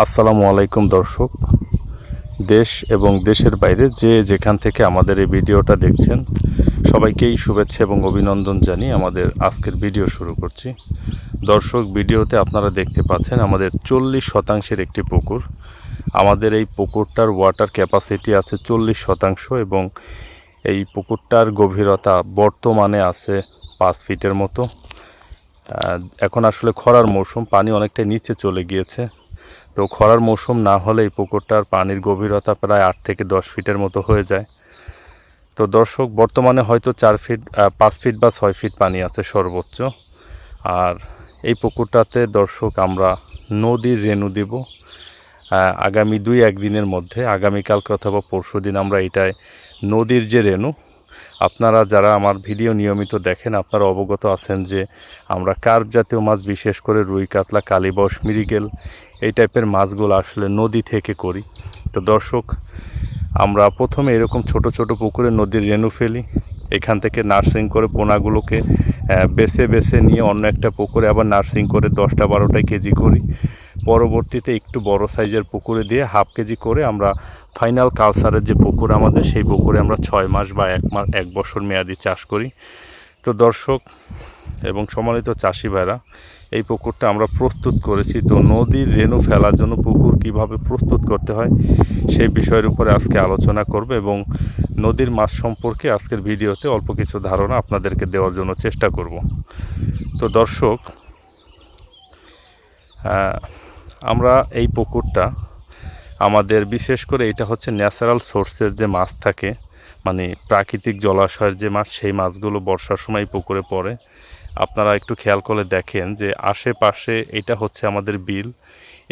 আসসালামু আলাইকুম দর্শক। দেশ এবং দেশের বাইরে যে যেখান থেকে আমাদের এই ভিডিওটা দেখছেন, সবাইকেই শুভেচ্ছা এবং অভিনন্দন জানিয়ে আমাদের আজকের ভিডিও শুরু করছি। দর্শক, ভিডিওতে আপনারা দেখতে পাচ্ছেন আমাদের চল্লিশ শতাংশের একটি পুকুর। আমাদের এই পুকুরটার ওয়াটার ক্যাপাসিটি আছে চল্লিশ শতাংশ এবং এই পুকুরটার গভীরতা বর্তমানে আছে পাঁচ ফিটের মতো। এখন আসলে খরার মৌসুম, পানি অনেকটাই নিচে চলে গিয়েছে। তো খরার মৌসুম না হলে এই পুকুরটার পানির গভীরতা প্রায় আট থেকে দশ ফিটের মতো হয়ে যায়। তো দর্শক, বর্তমানে হয়তো চার ফিট পাঁচ ফিট বা ছয় ফিট পানি আছে সর্বোচ্চ। আর এই পুকুরটাতে দর্শক, আমরা নদীর রেণু দিব। আগামী দুই একদিনের মধ্যে, আগামীকালকে অথবা পরশু দিন আমরা এটায় নদীর যে রেণু আপনারা যারা আমার ভিডিও নিয়মিত দেখেন, আপনারা অবগত আছেন যে আমরা কার্প জাতীয় মাছ, বিশেষ করে রুই, কাতলা কালীবস মিরিগেল এই টাইপের মাছগুলো আসলে নদী থেকে করি। তো দর্শক, আমরা প্রথমে এরকম ছোট ছোট পুকুরে নদীর রেণু ফেলি। এখান থেকে নার্সিং করে পোনাগুলোকে বেছে বেছে নিয়ে অন্য একটা পুকুরে আবার নার্সিং করে দশটা বারোটা কেজি করি। পরবর্তীতে একটু বড় সাইজের পুকুরে দিয়ে হাফ কেজি করে আমরা ফাইনাল কালসারের যে পুকুর আমাদের, সেই পুকুরে আমরা ছয় মাস বা এক মাস, এক বছর মেয়াদি চাষ করি। তো দর্শক এবং সম্মানিত চাষি ভাইরা, এই পুকুরটা আমরা প্রস্তুত করেছি। তো নদীর রেণু ফেলার জন্য পুকুর কীভাবে প্রস্তুত করতে হয়, সেই বিষয়ের উপরে আজকে আলোচনা করব এবং নদীর মাছ সম্পর্কে আজকের ভিডিওতে অল্প কিছু ধারণা আপনাদেরকে দেওয়ার জন্য চেষ্টা করব। তো দর্শক আমরা এই পুকুরটা আমাদের বিশেষ করে এটা হচ্ছে ন্যাচারাল সোর্সের যে মাছ থাকে মানে প্রাকৃতিক জলাশয়ের যে মাছ, সেই মাছগুলো বর্ষার সময় পুকুরে পড়ে। আপনারা একটু খেয়াল করে দেখেন যে আশেপাশে এটা হচ্ছে আমাদের বিল।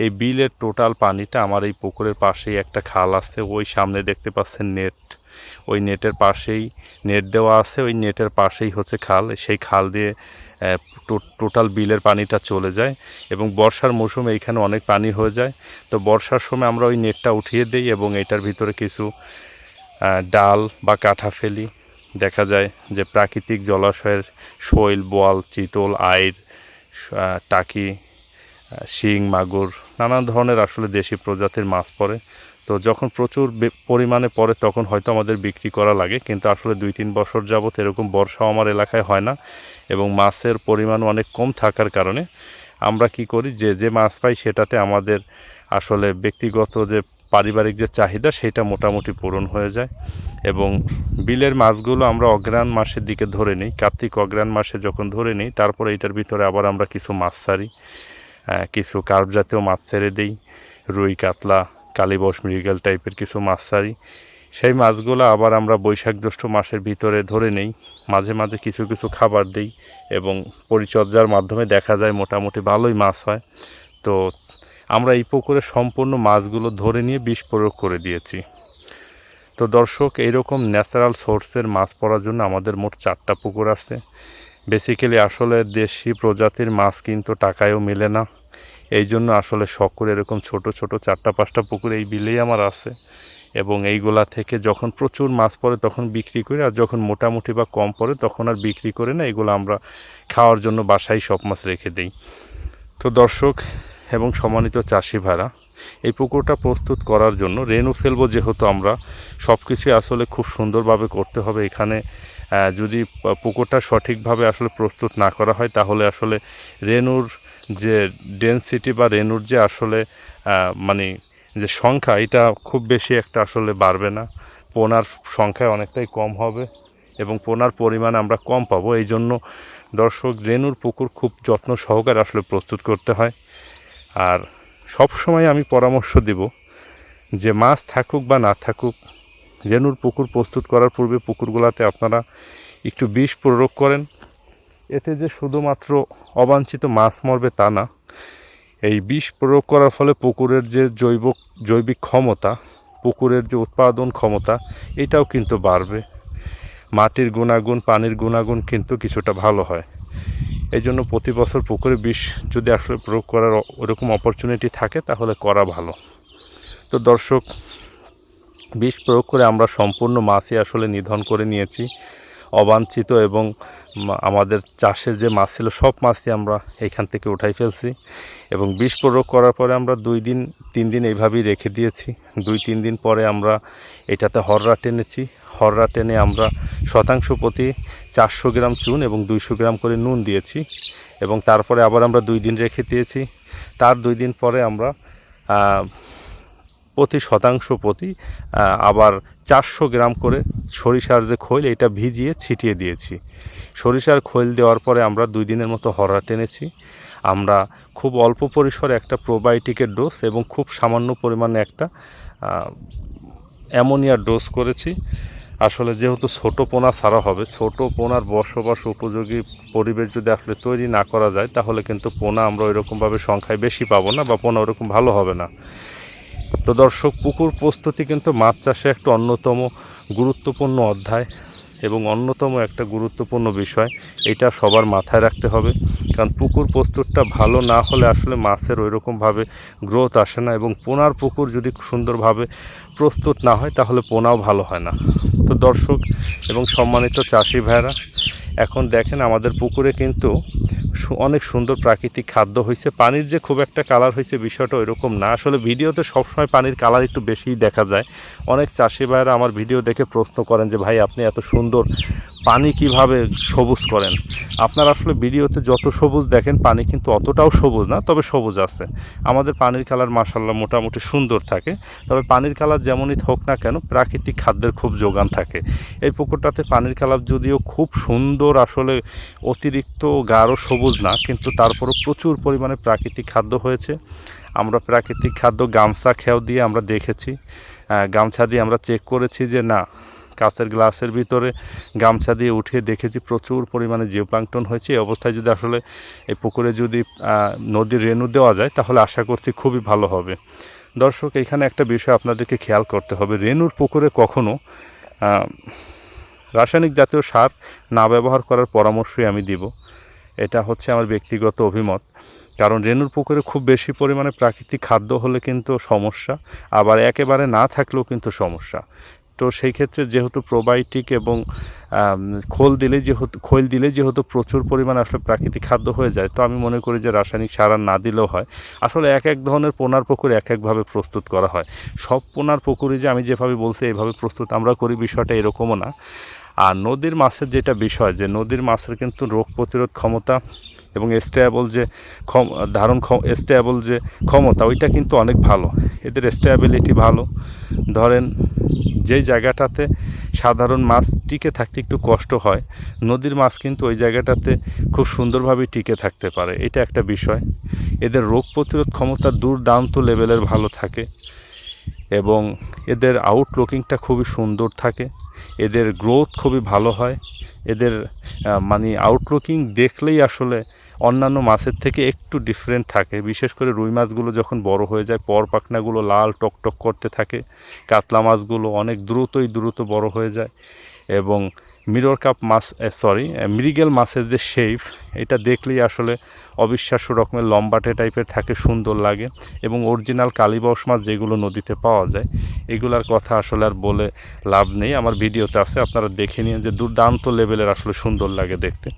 এই বিলের টোটাল পানিটা আমার এই পুকুরের পাশেই একটা খাল আছে, ওই সামনে দেখতে পাচ্ছেন নেট ওই নেটের পাশেই নেট দেওয়া আছে, ওই নেটের পাশেই হচ্ছে খাল। সেই খাল দিয়ে টোটাল বিলের পানিটা চলে যায় এবং বর্ষার মৌসুমে এইখানে অনেক পানি হয়ে যায়। তো বর্ষার সময় আমরা ওই নেটটা উঠিয়ে দিই এবং এটার ভিতরে কিছু ডাল বা কাঠা ফেলি। দেখা যায় যে প্রাকৃতিক জলাশয়ের শৈল, বোয়াল, চিতল আইর টাকি শিং, মাগুর, নানান ধরনের আসলে দেশি প্রজাতির মাছ পড়ে। তো যখন প্রচুর পরিমাণে পড়ে তখন হয়তো আমাদের বিক্রি করা লাগে, কিন্তু আসলে দুই তিন বছর যাবত এরকম বর্ষা আমার এলাকায় হয় না। এবং মাছের পরিমাণ অনেক কম থাকার কারণে আমরা কি করি, যে যে মাছ পাই সেটাতে আমাদের আসলে ব্যক্তিগত যে পারিবারিক যে চাহিদা সেটা মোটামুটি পূরণ হয়ে যায় এবং বিলের মাছগুলো আমরা অগ্রাণ মাসের দিকে ধরে নিই। কার্তিক অগ্রাণ মাসে যখন ধরে নিই, তারপরে এটার ভিতরে আবার আমরা কিছু মাছ ছাড়ি। কিছু কার্প জাতীয় মাছ ছেড়ে দিই, রুই, কাতলা কালীবস মৃগেল টাইপের কিছু মাছ ছাড়ি। সেই মাছগুলো আবার আমরা বৈশাখ জ্যৈষ্ঠ মাসের ভিতরে ধরে নেই। মাঝে মাঝে কিছু কিছু খাবার দিই এবং পরিচর্যার মাধ্যমে দেখা যায় মোটামুটি ভালোই মাছ হয়। তো আমরা এই পুকুরে সম্পূর্ণ মাছগুলো ধরে নিয়ে বিষ প্রয়োগ করে দিয়েছি। তো দর্শক, এইরকম ন্যাচারাল সোর্সের মাছ পড়ার জন্য আমাদের মোট চারটা পুকুর আছে। বেসিক্যালি আসলে দেশি প্রজাতির মাছ কিন্তু টাকায়ও মেলে না। এই জন্য আসলে শখ করে এরকম ছোট ছোট চারটা পাঁচটা পুকুর এই বিলেই আমার আছে। এবং এইগুলা থেকে যখন প্রচুর মাছ পড়ে তখন বিক্রি করি, আর যখন মোটামুটি বা কম পড়ে তখন আর বিক্রি করে না, এগুলো আমরা খাওয়ার জন্য বাসায় সব মাছ রেখে দিই। তো দর্শক এবং সম্মানিত চাষি ভাড়া এই পুকুরটা প্রস্তুত করার জন্য রেনু ফেলব যেহেতু আমরা সব কিছুই আসলে খুব সুন্দরভাবে করতে হবে। এখানে যদি পুকুরটা সঠিকভাবে আসলে প্রস্তুত না করা হয়, তাহলে আসলে রেনুর যে ডেনসিটি বা রেনুর যে আসলে মানে যে সংখ্যা, এটা খুব বেশি একটা আসলে বাড়বে না। পোনার সংখ্যা অনেকটাই কম হবে এবং পোনার পরিমাণ আমরা কম পাবো। এই জন্য দর্শক রেনুর পুকুর খুব যত্ন সহকারে আসলে প্রস্তুত করতে হয়। আর সব সময় আমি পরামর্শ দিব যে মাছ থাকুক বা না থাকুক রেনুর পুকুর প্রস্তুত করার পূর্বে পুকুরগুলোতে আপনারা একটু বিষ প্রয়োগ করেন। এতে যে শুধুমাত্র অবাঞ্ছিত মাছ মরবে তা না এই বিষ প্রয়োগ করার ফলে পুকুরের যে জৈব, জৈবিক ক্ষমতা, পুকুরের যে উৎপাদন ক্ষমতা, এটাও কিন্তু বাড়বে। মাটির গুণাগুণ, পানির গুণাগুণ কিন্তু কিছুটা ভালো হয়। এই জন্য প্রতি বছর পুকুরে বিষ যদি আসলে প্রয়োগ করার ওরকম অপরচুনিটি থাকে, তাহলে করা ভালো। তো দর্শক, বিষ প্রয়োগ করে আমরা সম্পূর্ণ মাছই আসলে নিধন করে নিয়েছি। অবাঞ্ছিত এবং আমাদের চাষের যে মাছ ছিল, সব মাছই আমরা এখান থেকে উঠাই ফেলছি। এবং বিষ প্রয়োগ করার পরে আমরা দুই দিন, তিন দিন এইভাবেই রেখে দিয়েছি। দুই, তিন দিন পরে আমরা এটাতে হররা টেনেছি। হররা টেনে আমরা শতাংশ প্রতি চারশো গ্রাম চুন এবং দুইশো গ্রাম করে নুন দিয়েছি এবং তারপরে আবার আমরা দুই দিন রেখে দিয়েছি। তার দুই দিন পরে আমরা প্রতি শতাংশ প্রতি আবার চারশো গ্রাম করে সরিষার যে খৈল, এটা ভিজিয়ে ছিটিয়ে দিয়েছি। সরিষার খৈল দেওয়ার পরে আমরা দুই দিনের মতো হররা টেনেছি। আমরা খুব অল্প পরিসরে একটা প্রোবায়োটিকের ডোজ এবং খুব সামান্য পরিমাণে একটা অ্যামোনিয়ার ডোজ করেছি। আসলে যেহেতু ছোটো পোনা ছাড়া হবে, ছোট পোনার বসবাস উপযোগী পরিবেশ যদি আসলে তৈরি না করা যায়, তাহলে কিন্তু পোনা আমরা ওইরকমভাবে সংখ্যায় বেশি পাবো না বা পোনা ওরকম ভালো হবে না। তো দর্শক পুকুর প্রস্তুতি কিন্তু মাছ চাষে একটা অন্যতম গুরুত্বপূর্ণ অধ্যায় এবং অন্যতম একটা গুরুত্বপূর্ণ বিষয়। এটা সবার মাথায় রাখতে হবে, কারণ পুকুর প্রস্তুতটা ভালো না হলে আসলে মাছের ওইরকমভাবে গ্রোথ আসে না এবং পোনার পুকুর যদি সুন্দরভাবে প্রস্তুত না হয়, তাহলে পোনাও ভালো হয় না। তো দর্শক এবং সম্মানিত চাষি ভাইরা এখন দেখেন আমাদের পুকুরে কিন্তু অনেক সুন্দর প্রাকৃতিক খাদ্য হয়েছে পানির যে খুব একটা কালার হয়েছে বিষয়টা ওইরকম না। আসলে ভিডিওতে সবসময় পানির কালার একটু বেশিই দেখা যায়। অনেক চাষি ভাইয়েরা আমার ভিডিও দেখে প্রশ্ন করেন যে, ভাই, আপনি এত সুন্দর পানি কীভাবে সবুজ করেন? আপনারা আসলে ভিডিওতে যত সবুজ দেখেন, পানি কিন্তু অতটাও সবুজ না, তবে সবুজ আছে। আমাদের পানির কালার মাসাল্লাহ মোটামুটি সুন্দর থাকে। তবে পানির কালার যেমনই হোক না কেন, প্রাকৃতিক খাদ্যের খুব যোগান থাকে। এই পুকুরটাতে পানির কালার যদিও খুব সুন্দর, আসলে অতিরিক্ত গাঢ় সবুজ না, কিন্তু তারপরও প্রচুর পরিমাণে প্রাকৃতিক খাদ্য হয়েছে। আমরা প্রাকৃতিক খাদ্য গামছা খেয়াও দিয়ে আমরা দেখেছি। গামছা দিয়ে আমরা চেক করেছি যে না কাঁচের গ্লাসের ভিতরে গামছা দিয়ে উঠিয়ে দেখেছি প্রচুর পরিমাণে জিওপ্লাঙ্কটন হয়েছে। এই অবস্থায় যদি আসলে এই পুকুরে যদি নদীর রেণু দেওয়া যায় তাহলে আশা করছি খুবই ভালো হবে। দর্শক এখানে একটা বিষয় আপনাদেরকে খেয়াল করতে হবে। রেণুর পুকুরে কখনো আহ, রাসায়নিক জাতীয় সার না ব্যবহার করার পরামর্শই আমি দিব। এটা হচ্ছে আমার ব্যক্তিগত অভিমত। কারণ রেণুর পুকুরে খুব বেশি পরিমাণে প্রাকৃতিক খাদ্য হলে কিন্তু সমস্যা আবার একেবারে না থাকলেও কিন্তু সমস্যা। তো সেই ক্ষেত্রে যেহেতু প্রোবায়োটিক এবং খোল দিলে যেহেতু, খোল দিলে যেহেতু প্রচুর পরিমাণে আসলে প্রাকৃতিক খাদ্য হয়ে যায়, তো আমি মনে করি যে রাসায়নিক সার না দিলেও হয়। আসলে এক এক ধরনের পোনার পুকুর এক একভাবে প্রস্তুত করা হয়। সব পোনার পুকুরে যে আমি যেভাবে বলছি এইভাবে প্রস্তুত আমরা করি, বিষয়টা এরকমও না। আর নদীর মাছের যেটা বিষয়, যে নদীর মাছের কিন্তু রোগ প্রতিরোধ ক্ষমতা এবং স্টেবল যে ক্ষম, ধারণ স্টেবল যে ক্ষমতা, ওইটা কিন্তু অনেক ভালো। এদের স্টেবিলিটি ভালো। ধরেন, যেই জায়গাটাতে সাধারণ মাছ টিকে থাকতে একটু কষ্ট হয়, নদীর মাছ কিন্তু ওই জায়গাটাতে খুব সুন্দরভাবে টিকে থাকতে পারে। এটা একটা বিষয়। এদের রোগ প্রতিরোধ ক্ষমতা দুর্দান্ত লেভেলের ভালো থাকে এবং এদের আউটলুকিংটা খুবই সুন্দর থাকে। এদের গ্রোথ খুবই ভালো হয়। এদের মানে আউটলুকিং দেখলেই আসলে অন্যান্য মাছের থেকে একটু ডিফারেন্ট থাকে। বিশেষ করে রুই মাছগুলো যখন বড় হয়ে যায়, পর পাখনাগুলো লাল টকটক করতে থাকে। কাতলা মাছগুলো অনেক দ্রুতই দ্রুত বড় হয়ে যায় এবং মিরর কাপ মাছ সরি মৃগেল মাছের যে শেপ এটা দেখলেই আসলে অবিশ্বাস্য রকমের লম্বাটে টাইপের থাকে, সুন্দর লাগে এবং অরিজিনাল কালীবাউস মাছ যেগুলো নদীতে পাওয়া যায়, এগুলার কথা আসলে আর বলে লাভ নেই। আমার ভিডিওতে আছে, আপনারা দেখে নিন যে দুর্দান্ত লেভেলের আসলে সুন্দর লাগে দেখতে।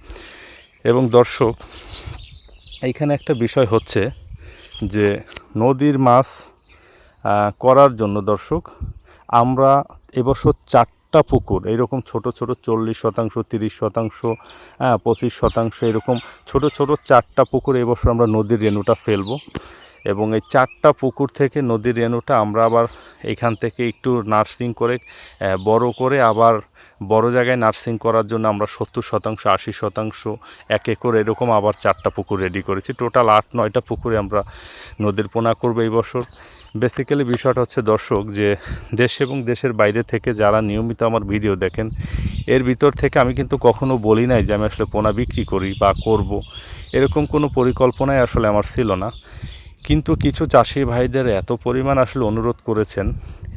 এবং দর্শক, এইখানে একটা বিষয় হচ্ছে যে নদীর মাছ করার জন্য দর্শক, আমরা এবছর চারটা পুকুর, এইরকম ছোট ছোট চল্লিশ শতাংশ, তিরিশ শতাংশ হ্যাঁ পঁচিশ শতাংশ এরকম ছোট ছোট চারটা পুকুর এবছর আমরা নদীর রেণুটা ফেলব। এবং এই চারটা পুকুর থেকে নদীর রেণুটা আমরা আবার এখান থেকে একটু নার্সিং করে বড় করে আবার বড় জায়গায় নার্সিং করার জন্য আমরা সত্তর শতাংশ, আশি শতাংশ, এক একর এরকম আবার চারটা পুকুর রেডি করেছি। টোটাল আট, নয়টা পুকুরে আমরা নদীর পোনা করব এই বছর। বেসিক্যালি বিষয়টা হচ্ছে দর্শক যে দেশ এবং দেশের বাইরে থেকে যারা নিয়মিত আমার ভিডিও দেখেন, এর ভিতর থেকে আমি কিন্তু কখনো বলি নাই যে আমি আসলে পোনা বিক্রি করি বা করব। এরকম কোনো পরিকল্পনাই আসলে আমার ছিল না। কিন্তু কিছু চাষি ভাইদের এত পরিমাণ আসলে অনুরোধ করেছেন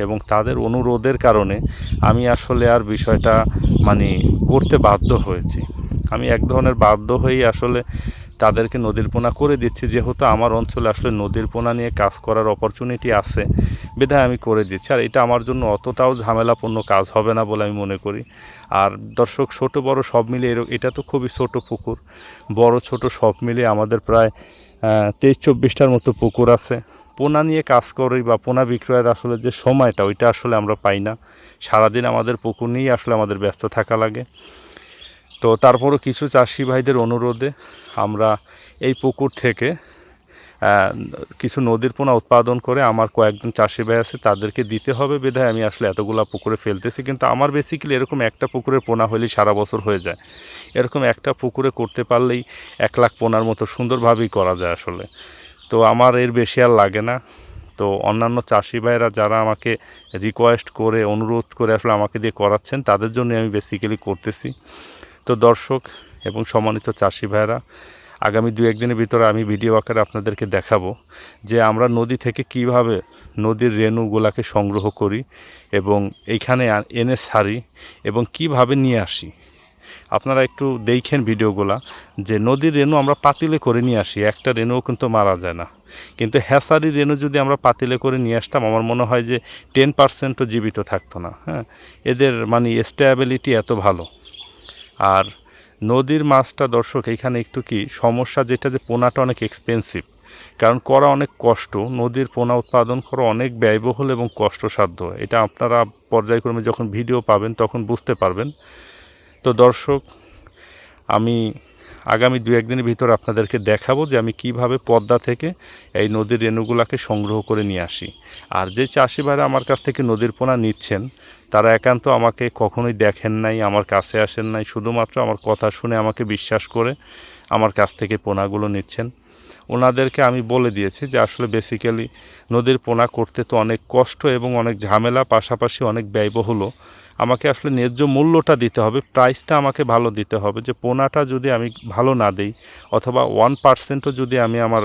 এবং তাদের অনুরোধের কারণে আমি আসলে আর বিষয়টা মানে করতে বাধ্য হয়েছি। আমি এক ধরনের বাধ্য হয়েই আসলে তাদেরকে নদীর পোনা করে দিচ্ছি, যেহেতু আমার অঞ্চলে আসলে নদীর পোনা নিয়ে কাজ করার অপরচুনিটি আছে, বিধায় আমি করে দিচ্ছি। আর এটা আমার জন্য অতটাও ঝামেলাপূর্ণ কাজ হবে না বলে আমি মনে করি। আর দর্শক, ছোট বড় সব মিলিয়ে এটা তো খুবই ছোট পুকুর, বড় ছোট সব মিলিয়ে আমাদের প্রায় তেইশ, চব্বিশটার মতো পুকুর আছে। পোনা নিয়ে কাজ করি বা পোনা বিক্রয়ের আসলে যে সময়টা, ওইটা আসলে আমরা পাই না। সারাদিন আমাদের পুকুর নিয়েই আসলে আমাদের ব্যস্ত থাকা লাগে। তো তারপরও কিছু চাষি ভাইদের অনুরোধে আমরা এই পুকুর থেকে কিছু নদীর পোনা উৎপাদন করে আমার কয়েকজন চাষি ভাই আছে, তাদেরকে দিতে হবে বিধায় আমি আসলে এতগুলা পুকুরে ফেলতেছি। কিন্তু আমার বেসিক্যালি এরকম একটা পুকুরের পোনা হলেই সারা বছর হয়ে যায়। এরকম একটা পুকুরে করতে পারলেই এক লাখ পোনার মতো সুন্দরভাবেই করা যায় আসলে। তো আমার এর বেশি আর লাগে না। তো অন্যান্য চাষি ভাইরা যারা আমাকে রিকোয়েস্ট করে, অনুরোধ করে আসলে আমাকে দিয়ে করাচ্ছেন, তাদের জন্য আমি বেসিক্যালি করতেছি। তো দর্শক এবং সম্মানিত চাষি ভাইরা আগামী দু একদিনের ভিতরে আমি ভিডিও আকারে আপনাদেরকে দেখাবো যে আমরা নদী থেকে কীভাবে নদীর রেণুগুলাকে সংগ্রহ করি এবং এইখানে এনে সারি এবং কীভাবে নিয়ে আসি। আপনারা একটু দেখেন ভিডিওগুলা যে নদীর রেণু আমরা পাতিলে করে নিয়ে আসি, একটা রেণুও কিন্তু মারা যায় না। কিন্তু হ্যাসারি রেণু যদি আমরা পাতিলে করে নিয়ে আসতাম, আমার মনে হয় যে টেন পার্সেন্টও জীবিত থাকতো না হ্যাঁ। এদের মানে স্টেবিলিটি এত ভালো। আর নদীর মাছটা, দর্শক এখানে একটু কি সমস্যা, যেটা যে পোনাটা অনেক এক্সপেন্সিভ কারণ করা অনেক কষ্ট, নদীর পোনা উৎপাদন করা অনেক ব্যয়বহুল এবং কষ্টসাধ্য। এটা আপনারা পর্যায়ক্রমে যখন ভিডিও পাবেন, তখন বুঝতে পারবেন। তো দর্শক, আমি আগামী দু একদিনের ভিতর আপনাদেরকে দেখাবো যে আমি কীভাবে পদ্মা থেকে এই নদীর রেণুগুলাকে সংগ্রহ করে নিয়ে আসি। আর যে চাষি ভাইরা আমার কাছ থেকে নদীর পোনা নিচ্ছেন, তারা একান্ত আমাকে কখনোই দেখেন নাই, আমার কাছে আসেন নাই, শুধুমাত্র আমার কথা শুনে আমাকে বিশ্বাস করে আমার কাছ থেকে পোনাগুলো নিচ্ছেন। ওনাদেরকে আমি বলে দিয়েছি যে আসলে বেসিক্যালি নদীর পোনা করতে তো অনেক কষ্ট এবং অনেক ঝামেলা, পাশাপাশি অনেক ব্যয়বহুলও। আমাকে আসলে ন্যায্য মূল্যটা দিতে হবে প্রাইসটা আমাকে ভালো দিতে হবে, যে পোনাটা যদি আমি ভালো না দিই অথবা ওয়ান পার্সেন্টও যদি আমি আমার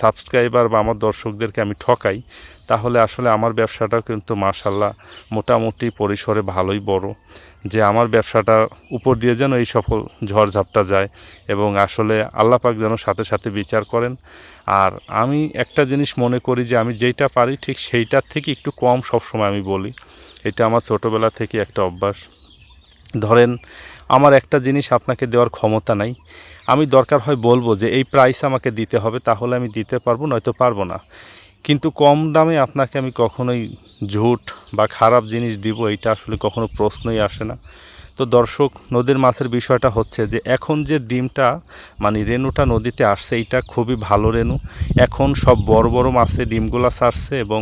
সাবস্ক্রাইবার বা আমার দর্শকদেরকে আমি ঠকাই, তাহলে আসলে আমার ব্যবসাটা কিন্তু মাশাল্লাহ মোটামুটি পরিসরে ভালোই বড়, যে আমার ব্যবসাটা উপর দিয়ে যেন এই সফল ঝড়ঝাপটা যায় এবং আসলে আল্লাহ পাক যেন সাথে সাথে বিচার করেন। আর আমি একটা জিনিস মনে করি যে আমি যেইটা পারি ঠিক সেইটার থেকে একটু কম সবসময় আমি বলি। এটা আমার ছোটোবেলা থেকে একটা অভ্যাস। ধরেন, আমার একটা জিনিস আপনাকে দেওয়ার ক্ষমতা নাই। আমি দরকার হয় বলব যে, এই প্রাইস আমাকে দিতে হবে, তাহলে আমি দিতে পারব, নয়তো পারব না। কিন্তু কম দামে আপনাকে আমি কখনোই ঝুট বা খারাপ জিনিস দিব এটা আসলে কখনো প্রশ্নই আসে না। তো দর্শক, নদীর মাছের বিষয়টা হচ্ছে যে এখন যে ডিমটা মানে রেণুটা নদীতে আসছে, এইটা খুবই ভালো রেণু। এখন সব বড় বড় মাছে ডিমগুলা ছাড়ছে এবং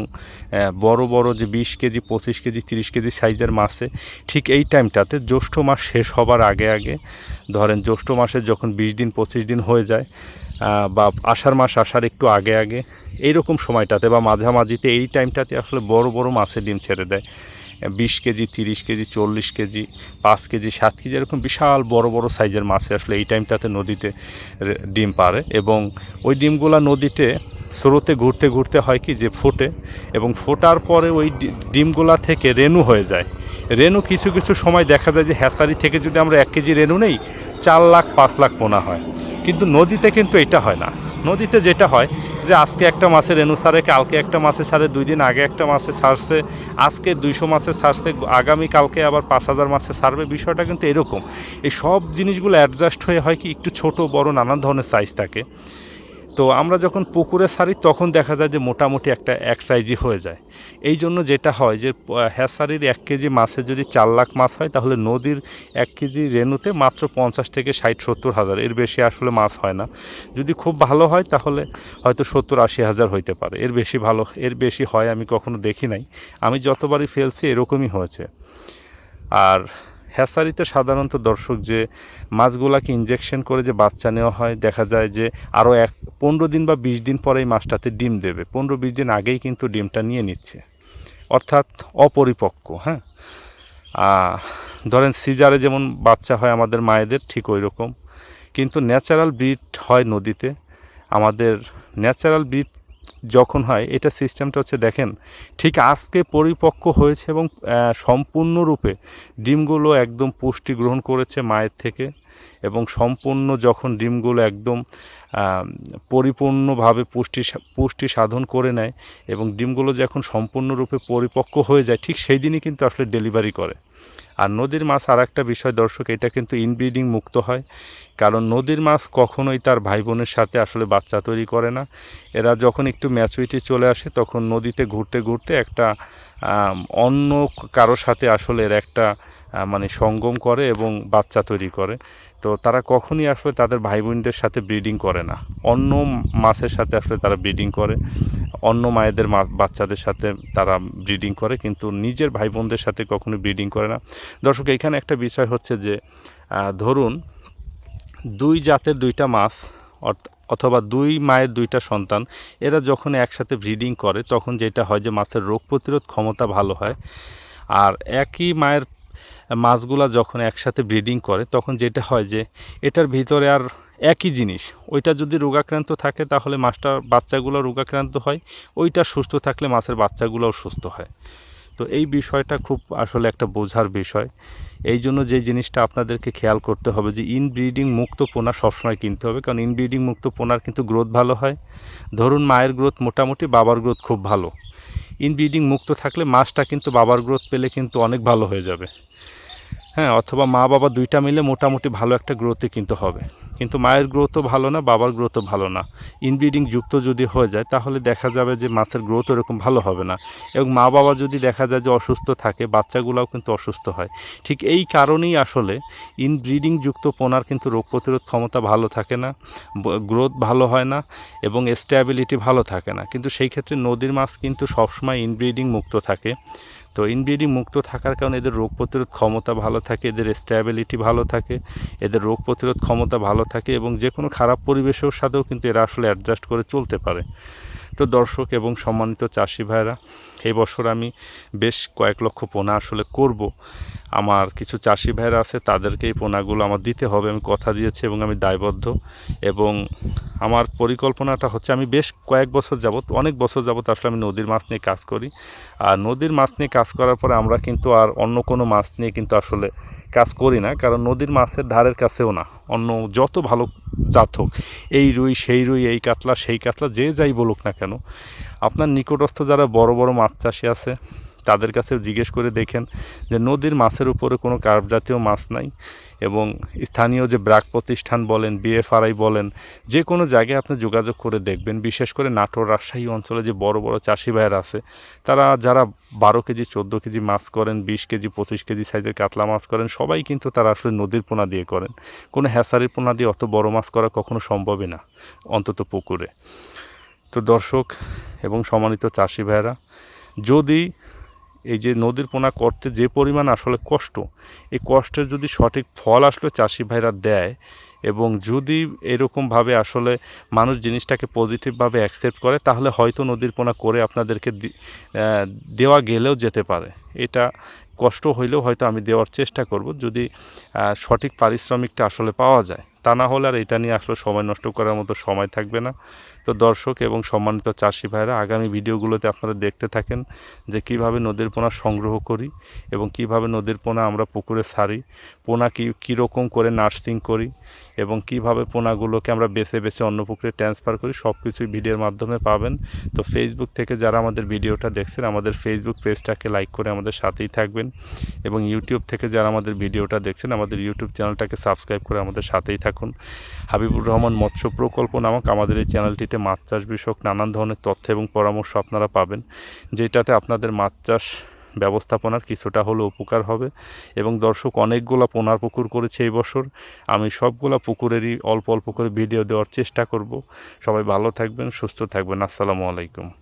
বড় বড় যে বিশ কেজি, পঁচিশ কেজি, তিরিশ কেজি সাইজের মাছে, ঠিক এই টাইমটাতে জ্যৈষ্ঠ মাস শেষ হবার আগে আগে, ধরেন জ্যৈষ্ঠ মাসের যখন বিশ দিন, পঁচিশ দিন হয়ে যায় বা আষাঢ় মাস আসার একটু আগে আগে, এইরকম সময়টাতে বা মাঝামাঝিতে এই টাইমটাতে আসলে বড় বড় মাছের ডিম ছেড়ে দেয়। বিশ কেজি, তিরিশ কেজি, চল্লিশ কেজি, পাঁচ কেজি, সাত কেজি এরকম বিশাল বড় বড় সাইজের মাছে আসলে এই টাইমটাতে নদীতে ডিম পারে এবং ওই ডিমগুলা নদীতে স্রোতে ঘুরতে ঘুরতে হয় কি যে ফোটে এবং ফোটার পরে ওই ডিমগুলা থেকে রেনু হয়ে যায়। রেনু কিছু কিছু সময় দেখা যায় যে হ্যাসারি থেকে যদি আমরা এক কেজি রেনু নেই, চার লাখ, পাঁচ লাখ পোনা হয়। কিন্তু নদীতে কিন্তু এটা হয় না। নদীতে যেটা হয় যে আজকে একটা মাছের রেনু সারে, কালকে একটা মাছে সারে, দুই দিন আগে একটা মাছে সারছে, আজকে দুইশো মাছে সারছে, আগামী কালকে আবার পাঁচ হাজার মাছে সারবে। বিষয়টা কিন্তু এরকম। এই সব জিনিসগুলো অ্যাডজাস্ট হয়ে হয় কি একটু ছোট, বড়, নানান ধরনের সাইজ থাকে। তো আমরা যখন পুকুরে সারি, তখন দেখা যায় যে মোটামুটি একটা এক সাইজই হয়ে যায়। এই জন্য যেটা হয় যে হ্যাসারির এক কেজি মাছে যদি চার লাখ মাছ হয়, তাহলে নদীর এক কেজি রেণুতে মাত্র পঞ্চাশ থেকে ষাট, সত্তর হাজার। এর বেশি আসলে মাছ হয় না। যদি খুব ভালো হয়, তাহলে হয়তো সত্তর, আশি হাজার হইতে পারে। এর বেশি ভালো, এর বেশি হয় আমি কখনো দেখি নাই। আমি যতবারই ফেলছি, এরকমই হয়েছে। আর হ্যাসারিতে সাধারণত দর্শক যে মাছগুলাকে ইঞ্জেকশন করে যে বাচ্চা নেওয়া হয়, দেখা যায় যে আরও এক, পনেরো দিন বা বিশ দিন পরে এই মাছটাতে ডিম দেবে। পনেরো বিশ দিন আগেই কিন্তু ডিমটা নিয়ে নিচ্ছে। অর্থাৎ অপরিপক্ক হ্যাঁ? ধরেন সিজারে যেমন বাচ্চা হয় আমাদের মায়েদের, ঠিক ওই রকম কিন্তু ন্যাচারাল ব্রিড হয় নদীতে। আমাদের ন্যাচারাল ব্রিড যখন হয়, এটা সিস্টেমটা হচ্ছে দেখেন, ঠিক আজকে পরিপক্ক হয়েছে এবং সম্পূর্ণরূপে ডিমগুলো একদম পুষ্টি গ্রহণ করেছে মায়ের থেকে এবং সম্পূর্ণ যখন ডিমগুলো একদম পরিপূর্ণভাবে পুষ্টি পুষ্টি সাধন করে নেয় এবং ডিমগুলো যখন সম্পূর্ণরূপে পরিপক্ক হয়ে যায়, ঠিক সেই দিনই কিন্তু আসলে ডেলিভারি করে। আর নদীর মাছ আর একটা বিষয়, দর্শক, এটা কিন্তু ইনব্রিডিং মুক্ত হয়। কারণ নদীর মাছ কখনোই তার ভাই বোনের সাথে আসলে বাচ্চা তৈরি করে না। এরা যখন একটু ম্যাচুরিটি চলে আসে, তখন নদীতে ঘুরতে ঘুরতে একটা অন্য কারোর সাথে আসলে এরা একটা মানে সঙ্গম করে এবং বাচ্চা তৈরি করে। তো তারা কখনই আসলে তাদের ভাই বোনদের সাথে ব্রিডিং করে না। অন্য মাছের সাথে আসলে তারা ব্রিডিং করে। অন্য মায়েদের বাচ্চাদের সাথে তারা ব্রিডিং করে, কিন্তু নিজের ভাই বোনদের সাথে কখনো ব্রিডিং করে না। দর্শক, এখানে একটা বিষয় হচ্ছে যে ধরুন, দুই জাতের দুইটা মাছ অথবা দুই মায়ের দুইটা সন্তান, এরা যখন একসাথে ব্রিডিং করে, তখন যেটা হয় যে মাছের রোগ প্রতিরোধ ক্ষমতা ভালো হয়। আর একই মায়ের মাছগুলা যখন একসাথে ব্রিডিং করে, তখন যেটা হয় যে, এটার ভিতরে আর একই জিনিস। ওইটা যদি রোগাক্রান্ত থাকে, তাহলে মাছটার বাচ্চাগুলো রোগাক্রান্ত হয়। ওইটা সুস্থ থাকলে মাছের বাচ্চাগুলোও সুস্থ হয়। তো এই বিষয়টা খুব আসলে একটা বোঝার বিষয়। এই জন্য যে জিনিসটা আপনাদেরকে খেয়াল করতে হবে যে ইনব্রিডিং মুক্ত পোনা সবসময় কিনতে হবে। কারণ ইনব্রিডিং মুক্ত পোনার কিন্তু গ্রোথ ভালো হয়। ধরুন মায়ের গ্রোথ মোটামুটি বাবার গ্রোথ খুব ভালো। ইনব্রিডিং মুক্ত থাকলে মাছটা কিন্তু বাবার গ্রোথ পেলে কিন্তু অনেক ভালো হয়ে যাবে। হ্যাঁ অথবা মা বাবা দুইটা মিলে মোটামুটি ভালো একটা গ্রোথে কিন্তু হবে। কিন্তু মায়ের গ্রোথও ভালো না, বাবার গ্রোথও ভালো না। ইনব্রিডিং যুক্ত যদি হয়ে যায়, তাহলে দেখা যাবে যে মাছের গ্রোথ ওরকম ভালো হবে না। এবং মা বাবা যদি দেখা যায় যে অসুস্থ থাকে, বাচ্চাগুলোও কিন্তু অসুস্থ হয়। ঠিক এই কারণেই আসলে ইনব্রিডিং যুক্ত পোনার কিন্তু রোগ প্রতিরোধ ক্ষমতা ভালো থাকে না গ্রোথ ভালো হয় না, এবং স্ট্যাবিলিটি ভালো থাকে না। কিন্তু সেই ক্ষেত্রে নদীর মাছ কিন্তু সবসময় ইনব্রিডিং মুক্ত থাকে। তো ইনব্রিডিং মুক্ত থাকার কারণে এদের রোগ প্রতিরোধ ক্ষমতা ভালো থাকে, এদের স্ট্যাবিলিটি ভালো থাকে, এদের রোগ প্রতিরোধ ক্ষমতা ভালো থাকে এবং যে কোনো খারাপ পরিবেশের সাথেও কিন্তু এরা আসলে অ্যাডজাস্ট করে চলতে পারে। তো দর্শক এবং সম্মানিত চাষি ভাইরা এই বছর আমি বেশ কয়েক লক্ষ পোনা আসলে করব। আমার কিছু চাষি ভাইরা আছে, তাদেরকে এই পোনাগুলো আমার দিতে হবে, আমি কথা দিয়েছি এবং আমি দায়বদ্ধ। এবং আমার পরিকল্পনাটা হচ্ছে, আমি বেশ কয়েক বছর যাবত অনেক বছর যাবত আসলে আমি নদীর মাছ নিয়ে কাজ করি। আর নদীর মাছ নিয়ে কাজ করার পরে আমরা কিন্তু আর অন্য কোনো মাছ নিয়ে কিন্তু আসলে কাজ করি না, কারণ নদীর মাছের ধারের কাছেও না। অন্য যত ভালো জাত হোক, এই রুই, সেই রুই, এই কাতলা, সেই কাতলা, যে যাই বলুক না কেন, আপনার নিকটস্থ যারা বড় বড় মাছ চাষি আছে তাদের কাছেও জিজ্ঞেস করে দেখেন যে নদীর মাছের উপরে কোনো কার্প জাতীয় মাছ নাই এবং স্থানীয় যে ব্রাক প্রতিষ্ঠান বলেন, বিএফআরআই বলেন, যে কোনো জায়গায় আপনি যোগাযোগ করে দেখবেন। বিশেষ করে নাটোর, রাজশাহী অঞ্চলে যে বড় বড় চাষি ভাইয়ের আছে, তারা যারা বারো কেজি, চোদ্দ কেজি মাছ করেন, বিশ কেজি, পঁচিশ কেজি সাইজের কাতলা মাছ করেন, সবাই কিন্তু তারা আসলে নদীর পোনা দিয়ে করেন। কোনো হ্যাসারির পোনা দিয়ে অত বড় মাছ করা কখনো সম্ভবই না, অন্তত পুকুরে। তো দর্শক এবং সম্মানিত চাষি ভাইয়েরা, যদি এই যে নদীর পোনা করতে যে পরিমাণ আসলে কষ্ট, এই কষ্টের যদি সঠিক ফল আসলে চাষি ভাইরা দেয় এবং যদি এরকমভাবে আসলে মানুষ জিনিসটাকে পজিটিভভাবে অ্যাকসেপ্ট করে, তাহলে হয়তো নদীর পোনা করে আপনাদেরকে দেওয়া গেলেও যেতে পারে। এটা কষ্ট হইলেও হয়তো আমি দেওয়ার চেষ্টা করব, যদি সঠিক পারিশ্রমিকটা আসলে পাওয়া যায়। তা না হলে আর এটা নিয়ে আসলে সময় নষ্ট করার মতো সময় থাকবে না। তো দর্শক এবং সম্মানিত চাষি ভাইরা, আগামী ভিডিওগুলোতে আপনারা দেখতে থাকেন যে কীভাবে নদীর পোনা সংগ্রহ করি এবং কীভাবে নদীর পোনা আমরা পুকুরে সারি, পোনা কী কীরকম করে নার্সিং করি এবং কীভাবে পোনাগুলোকে আমরা বেছে বেছে অন্য পুকুরে ট্রান্সফার করি সব কিছুই ভিডিওর মাধ্যমে পাবেন। তো ফেসবুক থেকে যারা আমাদের ভিডিওটা দেখছেন, আমাদের ফেসবুক পেজটাকে লাইক করে আমাদের সাথেই থাকবেন এবং ইউটিউব থেকে যারা আমাদের ভিডিওটা দেখছেন, আমাদের ইউটিউব চ্যানেলটাকে সাবস্ক্রাইব করে আমাদের সাথেই থাকুন। হাবিবুর রহমান মৎস্য প্রকল্প নামক আমাদের এই চ্যানেলটিতে মাছ চাষ বিষয়ক নানান ধরনের তথ্য এবং পরামর্শ আপনারা পাবেন, যেটাতে আপনাদের মাছ চাষ ব্যবস্থাপনার কিছুটা হলেও উপকার হবে। এবং দর্শক অনেকগুলো পোনার পুকুর করেছে এই বছর। আমি সবগুলো পুকুরেরই অল্প অল্প করে ভিডিও দেওয়ার চেষ্টা করব। সবাই ভালো থাকবেন, সুস্থ থাকবেন। আসসালামু আলাইকুম।